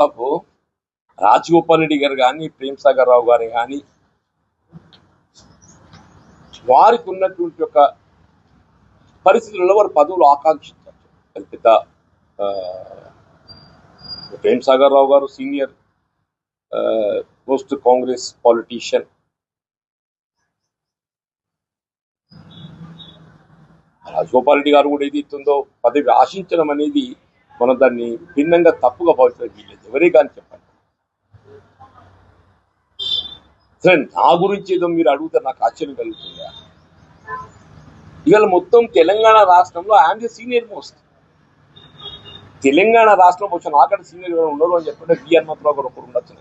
దాదాపు రాజగోపాల్ రెడ్డి గారు కానీ ప్రేమ్ సాగర్ రావు గారు కానీ వారికి ఉన్నటువంటి ఒక పరిస్థితులలో వారు పదవులు ఆకాంక్షించారు. అది పెద్ద Prem Sagar Rao garu senior post Congress politician. Rajagopal Reddy garu కూడా ఏది ఇస్తుందో పదవి ఆశించడం అనేది మనం దాన్ని భిన్నంగా తప్పుగా భావించడం వీల్లేదు ఎవరే కానీ చెప్పండి. సరే నా గురించి ఏదో మీరు అడిగితే నాకు ఆశ్చర్యం కలుగుతుందా? ఇవాళ మొత్తం తెలంగాణ రాష్ట్రంలో I'm the senior most. Telangana రాష్ట్రం వచ్చిన నాకంటే సీనియర్ ఎవరు ఉండరు అని చెప్పంటే బి హనుమంతరావు గారు ఒకరు ఉండొచ్చు.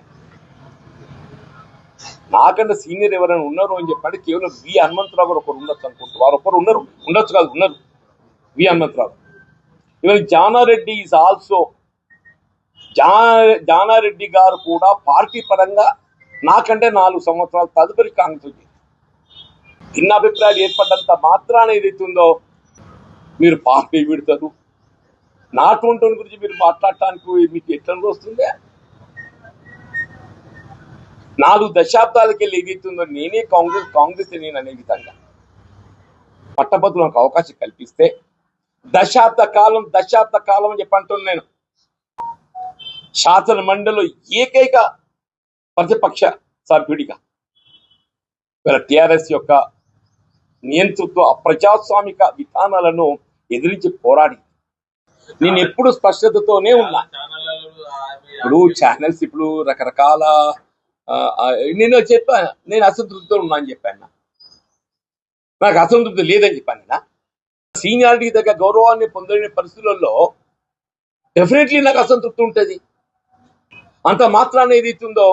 నాకంటే సీనియర్ ఎవరైనా ఉన్నారు అని చెప్పంటే కేవలం వి హనుమంతరావు గారు ఒకరు ఉండొచ్చు అనుకుంటారు వారు ఒకరు ఉన్నారు ఉండొచ్చు కాదు ఉన్నారు వి హనుమంతరావు. ఇవాళ జానారెడ్డి ఈజ్ ఆల్సో జానారెడ్డి గారు కూడా పార్టీ పరంగా నాకంటే నాలుగు సంవత్సరాలు తదుపరి కాంగ్రెస్ వచ్చింది. భిన్నాభిప్రాయాలు ఏర్పడ్డంత మాత్రాన ఏదైతుందో మీరు పార్టీ విడతారు నాటువంటి గురించి మీరు మాట్లాడటానికి మీకు ఎట్లా వస్తుందే? నాలుగు దశాబ్దాలకి వెళ్ళి ఏదైతుందో నేనే కాంగ్రెస్ కాంగ్రెస్ నేను అనే విధంగా. పట్టభద్రులకు నాకు అవకాశం కల్పిస్తే దశాబ్ద కాలం దశాబ్ద కాలం అని చెప్పి అంటున్నాను నేను. శాసన మండలిలో ఏకైక ప్రతిపక్ష సభ్యుడిగా వీళ్ళ టిఆర్ఎస్ యొక్క నియంతృత్వ ప్రజాస్వామిక విధానాలను ఎదిరించి పోరాడి. నేను ఎప్పుడు స్పష్టతతోనే ఉన్నా. ఇప్పుడు ఛానల్స్ ఇప్పుడు రకరకాల నేను చెప్పాను నేను అసంతృప్తితో ఉన్నా అని చెప్పాను. నాకు అసంతృప్తి లేదని చెప్పాను నేను సీనియారిటీ దగ్గర గౌరవాన్ని పొందలేని పరిస్థితులలో డెఫినెట్లీ నాకు అసంతృప్తి ఉంటుంది. అంత మాత్రాన్ని ఏదైతుందో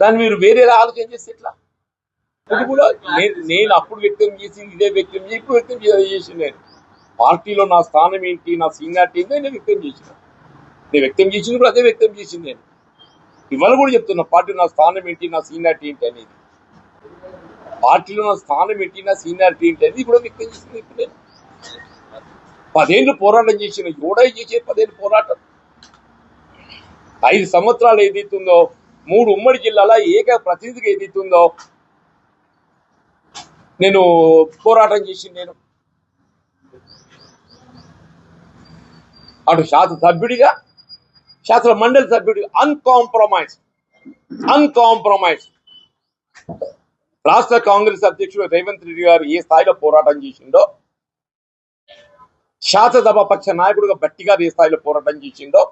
దాన్ని మీరు వేరేలా ఆలోచన చేసి ఎట్లా? కూడా నేను అప్పుడు వ్యక్తం చేసింది ఇదే వ్యక్తం చేసి ఇప్పుడు వ్యక్తం చేసి నేను. పార్టీలో నా స్థానం ఏంటి నా సీనియారిటీ ఏంటో నేను వ్యక్తం చేసిన. నేను వ్యక్తం చేసింది కూడా అదే వ్యక్తం చేసింది నేను. ఇవాళ కూడా చెప్తున్నా పార్టీ నా స్థానం ఏంటి నా సీనియారిటీ ఏంటి అనేది. పార్టీలో నా స్థానం ఏంటి సీనియారిటీ ఏంటి అనేది కూడా మీకు చేసింది ఇప్పుడు. పదేళ్ళు పోరాటం చేసిన ఎవడై చేసే పదేళ్ళు పోరాటం. ఐదు సంవత్సరాలు ఏదైతుందో మూడు ఉమ్మడి జిల్లాల ఏక ప్రతినిధిగా ఏదైతుందో నేను పోరాటం చేసింది నేను. అటు శాసన సభ్యుడిగా శాసన మండలి సభ్యుడిగా అన్కాంప్రమైజ్ అన్కాంప్రమైజ్ రాష్ట్ర కాంగ్రెస్ అధ్యక్షుడు రేవంత్ రెడ్డి గారు ఏ స్థాయిలో పోరాటం చేసిండో శాసనసభ పక్ష నాయకుడుగా బట్టిగా ఏ స్థాయిలో పోరాటం చేసిండో